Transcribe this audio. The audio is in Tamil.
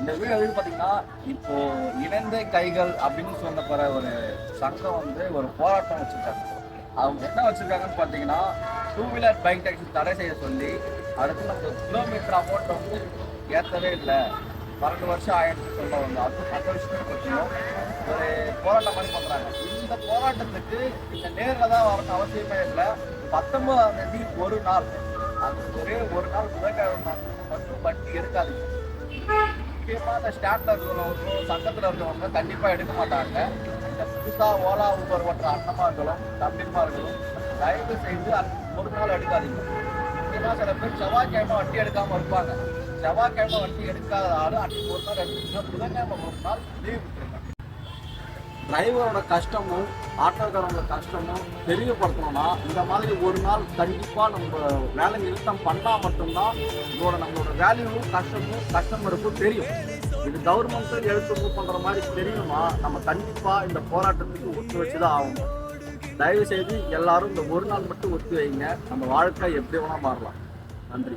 இந்த வீடியோ வந்து பார்த்தீங்கன்னா இப்போ இணைந்த கைகள் அப்படின்னு சொல்லப்படுற ஒரு சங்கம் வந்து ஒரு போராட்டம் வச்சிருக்காங்க. அவங்க என்ன வச்சிருக்காங்கன்னு பார்த்தீங்கன்னா டூ வீலர் பைக் டாக்ஸி தடை செய்ய சொல்லி அடுத்து நம்ம கிலோமீட்டர் அமௌண்ட் வந்து ஏற்றவே இல்லை. பன்னெண்டு வருஷம் ஆயிடுச்சு சொல்லுவாங்க அது பத்து வருஷத்துக்கு பற்றியும் ஒரு போராட்டம் மாதிரி பண்ணுறாங்க இந்த போராட்டத்துக்கு இந்த நேரில் தான் வரணும் அவசியமே இல்லை. பத்தொன்பதாம் தேதி ஒரு நாள். அந்த ஒரே ஒரு நாள் புதன்கிழமை மட்டும் வண்டி எடுக்காதீங்க முக்கியமாக இந்த ஸ்டாண்டில் இருக்கிறவங்க சங்கத்தில் இருக்கிறவங்க கண்டிப்பாக எடுக்க மாட்டாங்க. இந்த புதுசாக ஓலா ஊபர் ஓட்டுற அண்ணமார்களும் தம்பிமார்களும் தயவு செய்து ஒரு நாள் எடுக்காதீங்க. முக்கியமாக சில பேர் செவ்வாய்க்கிழமை வண்டி எடுக்காமல் இருப்பாங்க. செவ்வாய்க்கிழமை வண்டி எடுக்காத ஆள் அன்னைக்கு ஒரு நாள் எடுத்துக்கிட்டா புதன்கிழமை ஒரு நாள் லீவ் டிரைவரோட கஷ்டமும் ஆட்டோக்காரங்களோட கஷ்டமும் தெரியப்படுத்தணும்னா இந்த மாதிரி ஒரு நாள் கண்டிப்பாக நம்ம வேலை நிறுத்தம் பண்ணால் மட்டும்தான் இதோட நம்மளோட வேல்யூவும் கஷ்டமும் கஸ்டமருக்கும் தெரியும். இது கவர்மெண்ட் எழுத்து மூவ் பண்ணுற மாதிரி தெரியுமா? நம்ம கண்டிப்பாக இந்த போராட்டத்துக்கு ஒத்து வச்சு தான் ஆகணும். தயவு செய்து எல்லாரும் இந்த ஒரு நாள் மட்டும் ஒத்து வைங்க. நம்ம வாழ்க்கை எப்படி வேணால் மாறலாம். நன்றி.